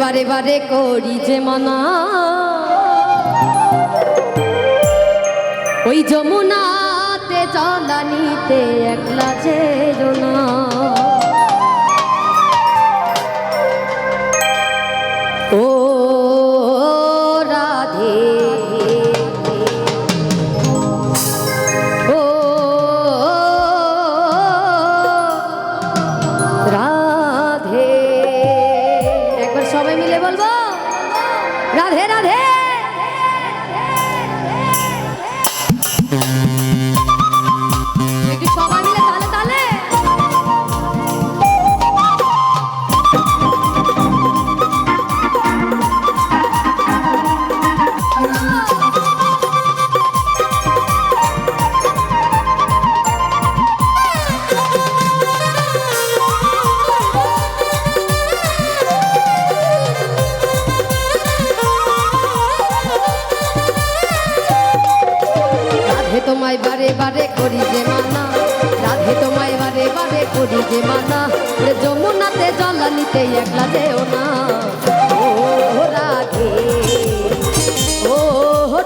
বারে বারে করি যে মনা। ওই যমুনাতে জলানিতে একলা যে না। মিলে বলব? রাধে রাধে। বারে বারে করি যে মানা। রাধে তোমায় বারে বারে করি যে মানা। যমুনাতে জলানিতে একলা দেও না। ও রাধে ও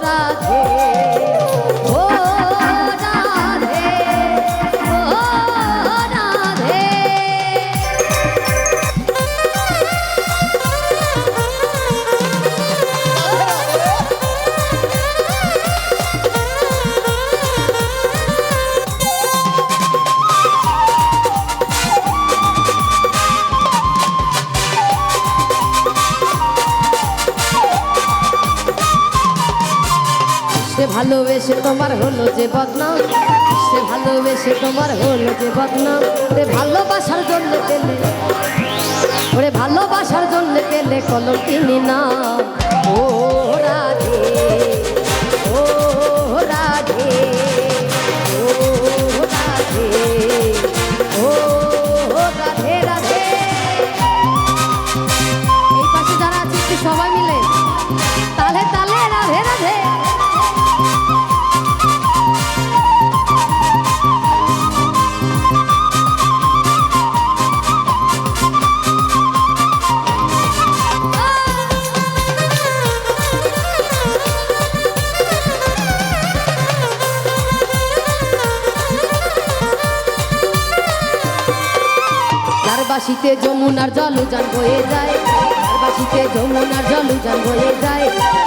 রাধে। সে ভালোবেসে তোমার হলো যে বদনাম, সে ভালোবেসে তোমার হলো যে বদনাম। রে ভালোবাসার জন্য পেলে, ওরে ভালোবাসার জন্য পেলে কলম কিনি না। ও বাসিতে যমুনার জল উজান বয়ে যায়। বাসিতে যমুনার জল উজান বয়ে যায়।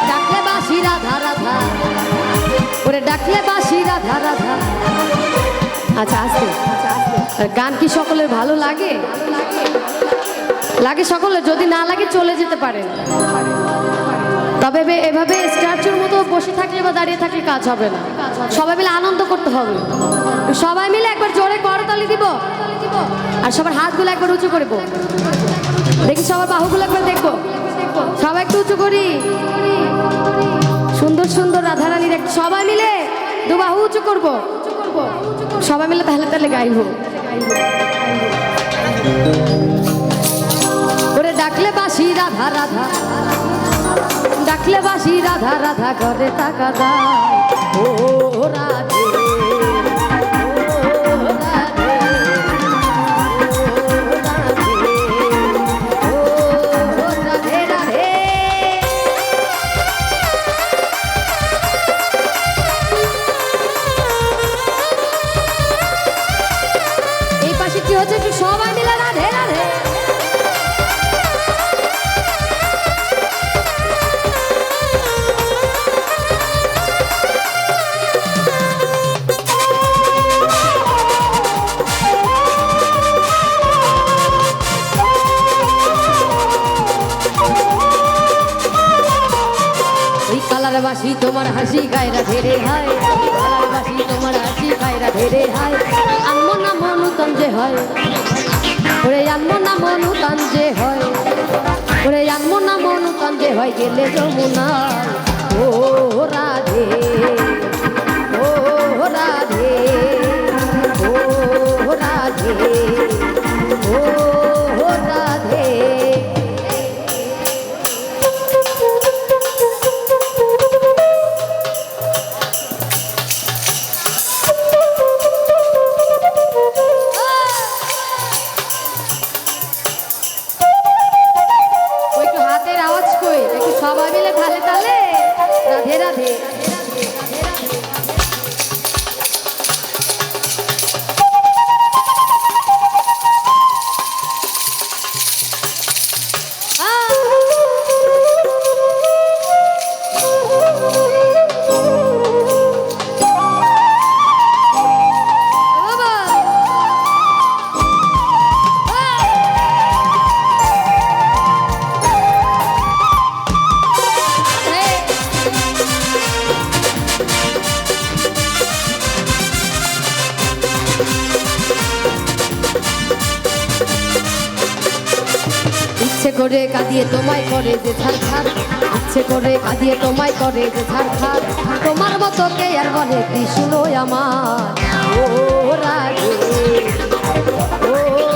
ডাকলে বাসি রাধা রাধা। ওরে ডাকলে বাসি রাধা রাধা। আচ্ছা আসতে গান কি সকলের ভালো লাগে? লাগে সকলের, যদি না লাগে চলে যেতে পারেন তবে এভাবে স্ট্যাচুর মতো বসে থাকলে বা দাঁড়িয়ে থাকলে কাজ হবে না। সবাই মিলে আনন্দ করতে হবে। সবাই মিলে একবার জোরে করতালি দিব। আর সবার হাতগুলো একবার উঁচু করব দেখি সবার বাহুগুলো একবার দেখব। সবাই একটু উঁচু করি। সুন্দর সুন্দর রাধারানীর একটু সবাই মিলে দু বাহু উঁচু করব। সবাই মিলে তাহলে তাহলে গাইবো ওরে ডাকলে বাসি রাধা রাধা। ডাকলে বাসি রাধা রাধা করে টাকা দায় ও, রাধে। কালার বাসি তোমার হাসি গায়রা ধেরে হয়। বাসি তোমার হাসি গায়রা ধেরে হয়। আনমো না মনু যে হয়। ওরে আনমো না মনু যে হয়। ওরে না হয়, গেলে যমুনা ও রাধে ও রাধে। করে কাঁদিয়ে তোমায় করে যে ছাড় ছাড় ইচ্ছে করে কাঁদিয়ে তোমায় করে যে ছাড় ছাড় তোমার মতো কে আর বলে কৃষ্ণ আমার? ও রাধে। ও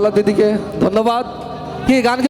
রাধে ঋতুবালা দিদিকে ধন্যবাদ কি গান